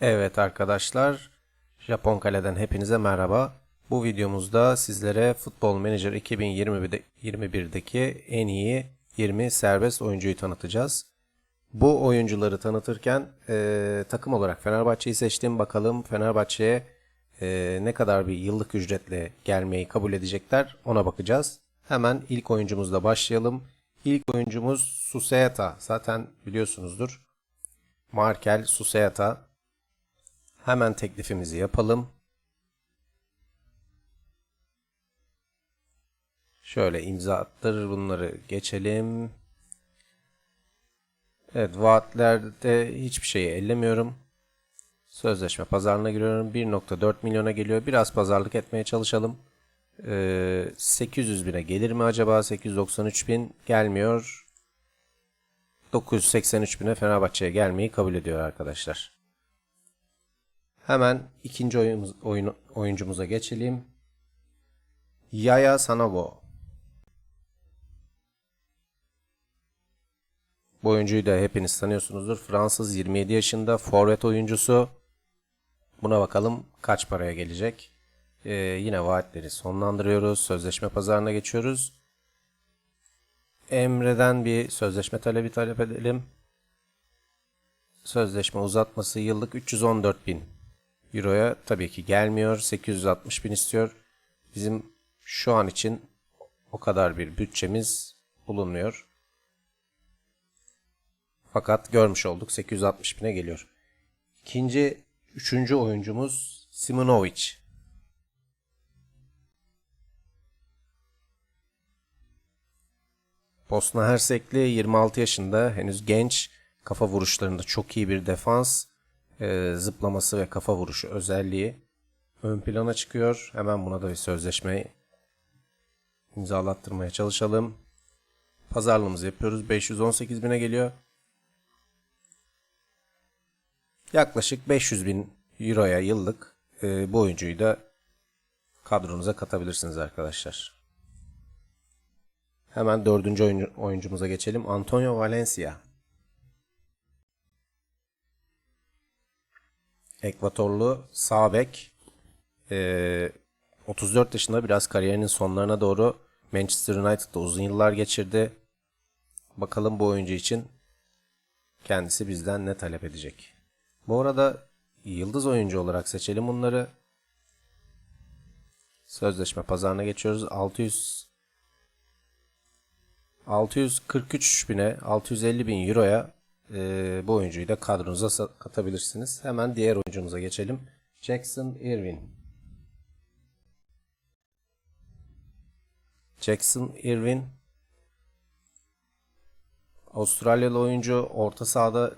Evet arkadaşlar, Japon Kale'den hepinize merhaba. Bu videomuzda sizlere Futbol Manager 2021'de 21'deki en iyi 20 serbest oyuncuyu tanıtacağız. Bu oyuncuları tanıtırken eee, takım olarak Fenerbahçe'yi seçtim. Bakalım Fenerbahçe'ye eee, ne kadar bir yıllık ücretle gelmeyi kabul edecekler ona bakacağız. Hemen ilk oyuncumuzla başlayalım. İlk oyuncumuz Suseyata. Zaten biliyorsunuzdur. Markel Suseyata. Hemen teklifimizi yapalım. Şöyle imza attır bunları geçelim. Evet vaatlerde hiçbir şeyi ellemiyorum. Sözleşme pazarına giriyorum. 1.4 milyona geliyor. Biraz pazarlık etmeye çalışalım. Ee, 800 bine gelir mi acaba? 893 bin gelmiyor. 983 bine Fenerbahçe'ye gelmeyi kabul ediyor arkadaşlar. Hemen ikinci oyunumuz, oyun, oyuncumuza geçelim. Yaya Sanogo. Bu oyuncuyu da hepiniz tanıyorsunuzdur. Fransız 27 yaşında forvet oyuncusu. Buna bakalım kaç paraya gelecek. Ee, yine vaatleri sonlandırıyoruz. Sözleşme pazarına geçiyoruz. Emre'den bir sözleşme talebi talep edelim. Sözleşme uzatması yıllık 314 bin Euro'ya tabii ki gelmiyor. 860 bin istiyor. Bizim şu an için o kadar bir bütçemiz bulunmuyor. Fakat görmüş olduk 860 bine geliyor. İkinci, üçüncü oyuncumuz Simonovic. Bosna Hersekli 26 yaşında henüz genç kafa vuruşlarında çok iyi bir defans e, zıplaması ve kafa vuruşu özelliği ön plana çıkıyor. Hemen buna da bir sözleşme imzalattırmaya çalışalım. Pazarlığımızı yapıyoruz. 518 bine geliyor. Yaklaşık 500 bin euroya yıllık e, bu oyuncuyu da kadronuza katabilirsiniz arkadaşlar. Hemen dördüncü oyuncu, oyuncumuza geçelim. Antonio Valencia. Ekvatorlu sağ bek. Ee, 34 yaşında biraz kariyerinin sonlarına doğru Manchester United'da uzun yıllar geçirdi. Bakalım bu oyuncu için kendisi bizden ne talep edecek. Bu arada yıldız oyuncu olarak seçelim bunları. Sözleşme pazarına geçiyoruz. 600 643 bine 650 bin euroya e, bu oyuncuyu da kadronuza katabilirsiniz. Hemen diğer oyuncumuza geçelim. Jackson Irvin. Jackson Irvin Avustralyalı oyuncu orta sahada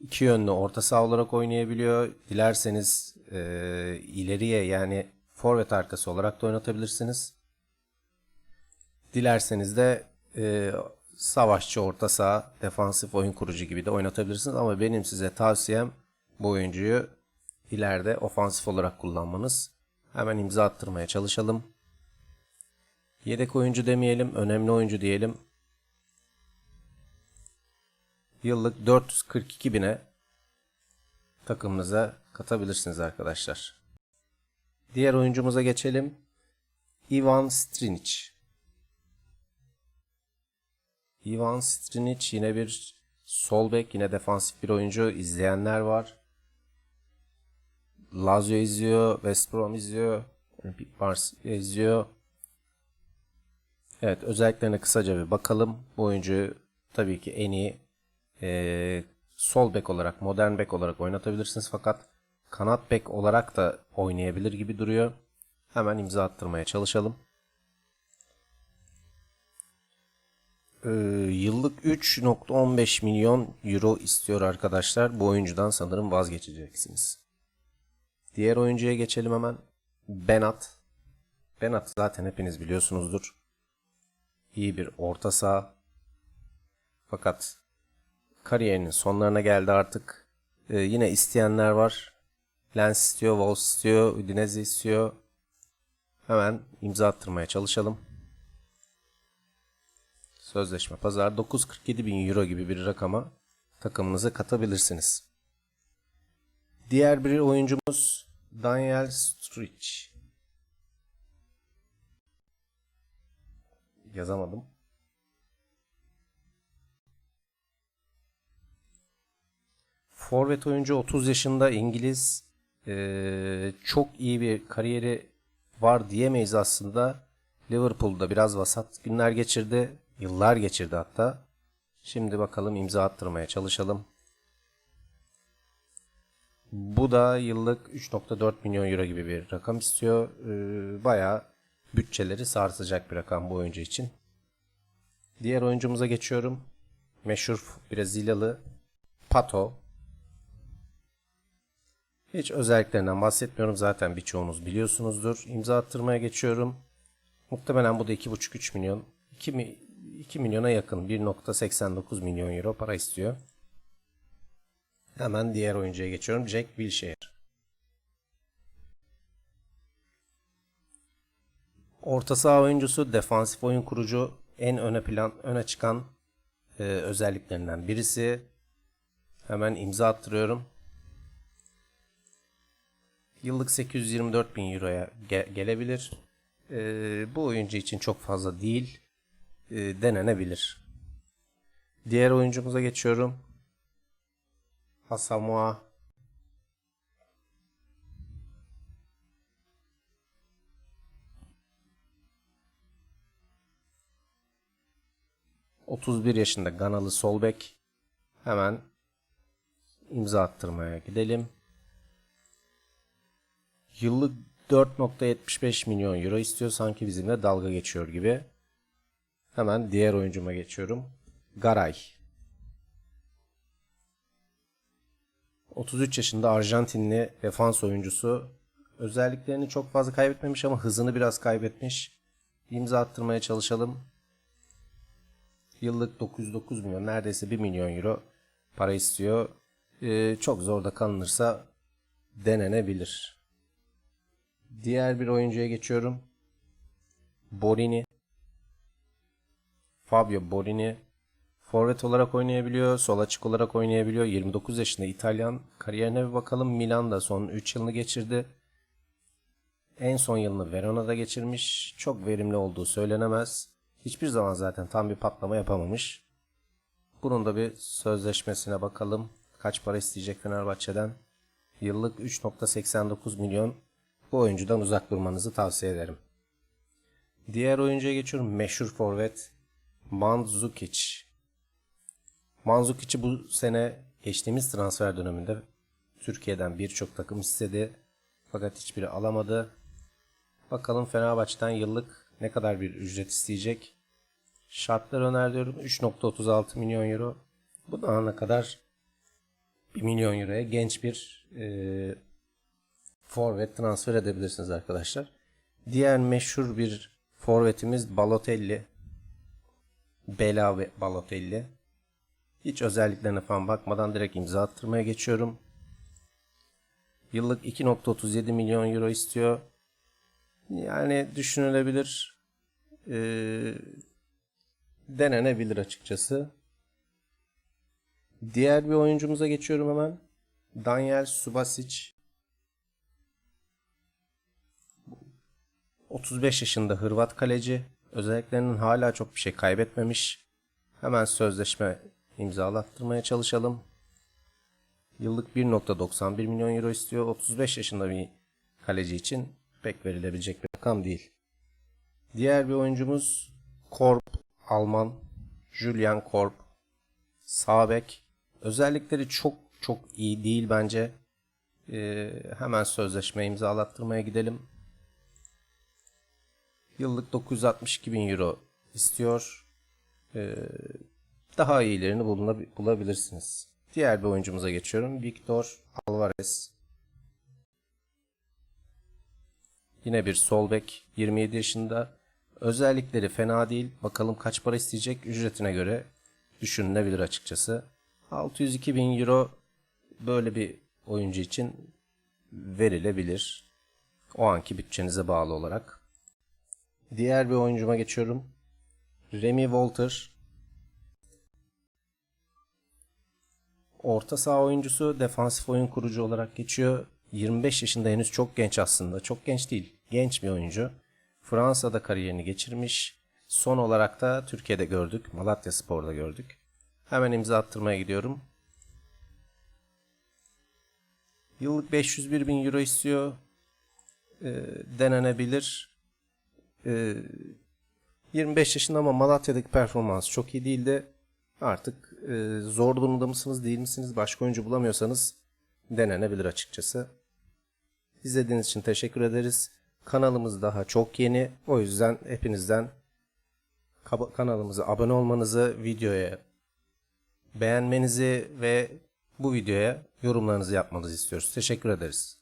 iki yönlü orta saha olarak oynayabiliyor. Dilerseniz e, ileriye yani forvet arkası olarak da oynatabilirsiniz. Dilerseniz de e, savaşçı orta saha, defansif oyun kurucu gibi de oynatabilirsiniz. Ama benim size tavsiyem bu oyuncuyu ileride ofansif olarak kullanmanız. Hemen imza attırmaya çalışalım. Yedek oyuncu demeyelim, önemli oyuncu diyelim. Yıllık 442 bine takımınıza katabilirsiniz arkadaşlar. Diğer oyuncumuza geçelim. Ivan Strinic. Ivan Strinic yine bir sol bek, yine defansif bir oyuncu. İzleyenler var. Lazio izliyor, West Brom izliyor, Marsilya izliyor. Evet, özelliklerine kısaca bir bakalım. Bu oyuncuyu tabii ki en iyi eee, sol bek olarak, modern bek olarak oynatabilirsiniz. Fakat kanat bek olarak da oynayabilir gibi duruyor. Hemen imza attırmaya çalışalım. Ee, yıllık 3.15 milyon euro istiyor arkadaşlar. Bu oyuncudan sanırım vazgeçeceksiniz. Diğer oyuncuya geçelim hemen. Benat. Benat zaten hepiniz biliyorsunuzdur. İyi bir orta saha. Fakat kariyerinin sonlarına geldi artık. Ee, yine isteyenler var. Lens istiyor, Wolves istiyor, Udinese istiyor. Hemen imza attırmaya çalışalım. Sözleşme pazar 947 bin euro gibi bir rakama takımınıza katabilirsiniz. Diğer bir oyuncumuz Daniel Sturridge. Yazamadım. Forvet oyuncu 30 yaşında İngiliz. Ee, çok iyi bir kariyeri var diyemeyiz aslında. Liverpool'da biraz vasat günler geçirdi. Yıllar geçirdi hatta. Şimdi bakalım imza attırmaya çalışalım. Bu da yıllık 3.4 milyon euro gibi bir rakam istiyor. Ee, bayağı bütçeleri sarsacak bir rakam bu oyuncu için. Diğer oyuncumuza geçiyorum. Meşhur Brezilyalı Pato. Hiç özelliklerinden bahsetmiyorum. Zaten birçoğunuz biliyorsunuzdur. İmza attırmaya geçiyorum. Muhtemelen bu da 2,5-3 milyon. 2, mi, 2 milyona yakın 1.89 milyon euro para istiyor. Hemen diğer oyuncuya geçiyorum. Jack Wilshere. Orta saha oyuncusu, defansif oyun kurucu, en öne plan, öne çıkan e, özelliklerinden birisi. Hemen imza attırıyorum. Yıllık 824 bin euroya ge- gelebilir. E, bu oyuncu için çok fazla değil. E, denenebilir. Diğer oyuncumuza geçiyorum. Hasamoa. ...31 yaşında Ganalı Solbek. Hemen imza attırmaya gidelim. Yıllık 4.75 milyon euro istiyor. Sanki bizimle dalga geçiyor gibi. Hemen diğer oyuncuma geçiyorum. Garay. 33 yaşında Arjantinli defans oyuncusu. Özelliklerini çok fazla kaybetmemiş ama hızını biraz kaybetmiş. İmza attırmaya çalışalım. Yıllık 909 milyon neredeyse 1 milyon euro para istiyor. Ee, çok zor da kalınırsa denenebilir. Diğer bir oyuncuya geçiyorum. Borini. Fabio Borini. Forvet olarak oynayabiliyor, sol açık olarak oynayabiliyor. 29 yaşında İtalyan. Kariyerine bir bakalım. Milan'da son 3 yılını geçirdi. En son yılını Verona'da geçirmiş. Çok verimli olduğu söylenemez. Hiçbir zaman zaten tam bir patlama yapamamış. Bunun da bir sözleşmesine bakalım. Kaç para isteyecek Fenerbahçe'den? Yıllık 3.89 milyon. Bu oyuncudan uzak durmanızı tavsiye ederim. Diğer oyuncuya geçiyorum. Meşhur forvet Mandzukic. Manzukic'i bu sene geçtiğimiz transfer döneminde Türkiye'den birçok takım istedi. Fakat hiçbiri alamadı. Bakalım Fenerbahçe'den yıllık ne kadar bir ücret isteyecek. Şartlar öneriyorum. 3.36 milyon euro. Bu da ana kadar 1 milyon euroya genç bir e, forvet transfer edebilirsiniz arkadaşlar. Diğer meşhur bir forvetimiz Balotelli. Bela ve Balotelli. Hiç özelliklerine falan bakmadan direkt imza attırmaya geçiyorum. Yıllık 2.37 milyon euro istiyor. Yani düşünülebilir. Ee, denenebilir açıkçası. Diğer bir oyuncumuza geçiyorum hemen. Daniel Subasic. 35 yaşında Hırvat kaleci. Özelliklerinin hala çok bir şey kaybetmemiş. Hemen sözleşme imzalattırmaya çalışalım. Yıllık 1.91 milyon euro istiyor. 35 yaşında bir kaleci için pek verilebilecek bir rakam değil. Diğer bir oyuncumuz Korp, Alman. Julian Korp. Sağ bek. Özellikleri çok çok iyi değil bence. Ee, hemen sözleşme imzalattırmaya gidelim. Yıllık 962 bin euro istiyor. Ee, daha iyilerini bulabilirsiniz. Diğer bir oyuncumuza geçiyorum. Victor Alvarez. Yine bir sol bek. 27 yaşında. Özellikleri fena değil. Bakalım kaç para isteyecek ücretine göre düşünülebilir açıkçası. 602 bin euro böyle bir oyuncu için verilebilir. O anki bütçenize bağlı olarak. Diğer bir oyuncuma geçiyorum. Remy Walter Orta saha oyuncusu, defansif oyun kurucu olarak geçiyor. 25 yaşında henüz çok genç aslında. Çok genç değil. Genç bir oyuncu. Fransa'da kariyerini geçirmiş. Son olarak da Türkiye'de gördük. Malatya Spor'da gördük. Hemen imza attırmaya gidiyorum. Yıllık 501 bin euro istiyor. Ee, denenebilir. Ee, 25 yaşında ama Malatya'daki performans çok iyi değildi. Artık e, zor durumda mısınız değil misiniz? Başka oyuncu bulamıyorsanız denenebilir açıkçası. İzlediğiniz için teşekkür ederiz. Kanalımız daha çok yeni. O yüzden hepinizden kanalımıza abone olmanızı, videoya beğenmenizi ve bu videoya yorumlarınızı yapmanızı istiyoruz. Teşekkür ederiz.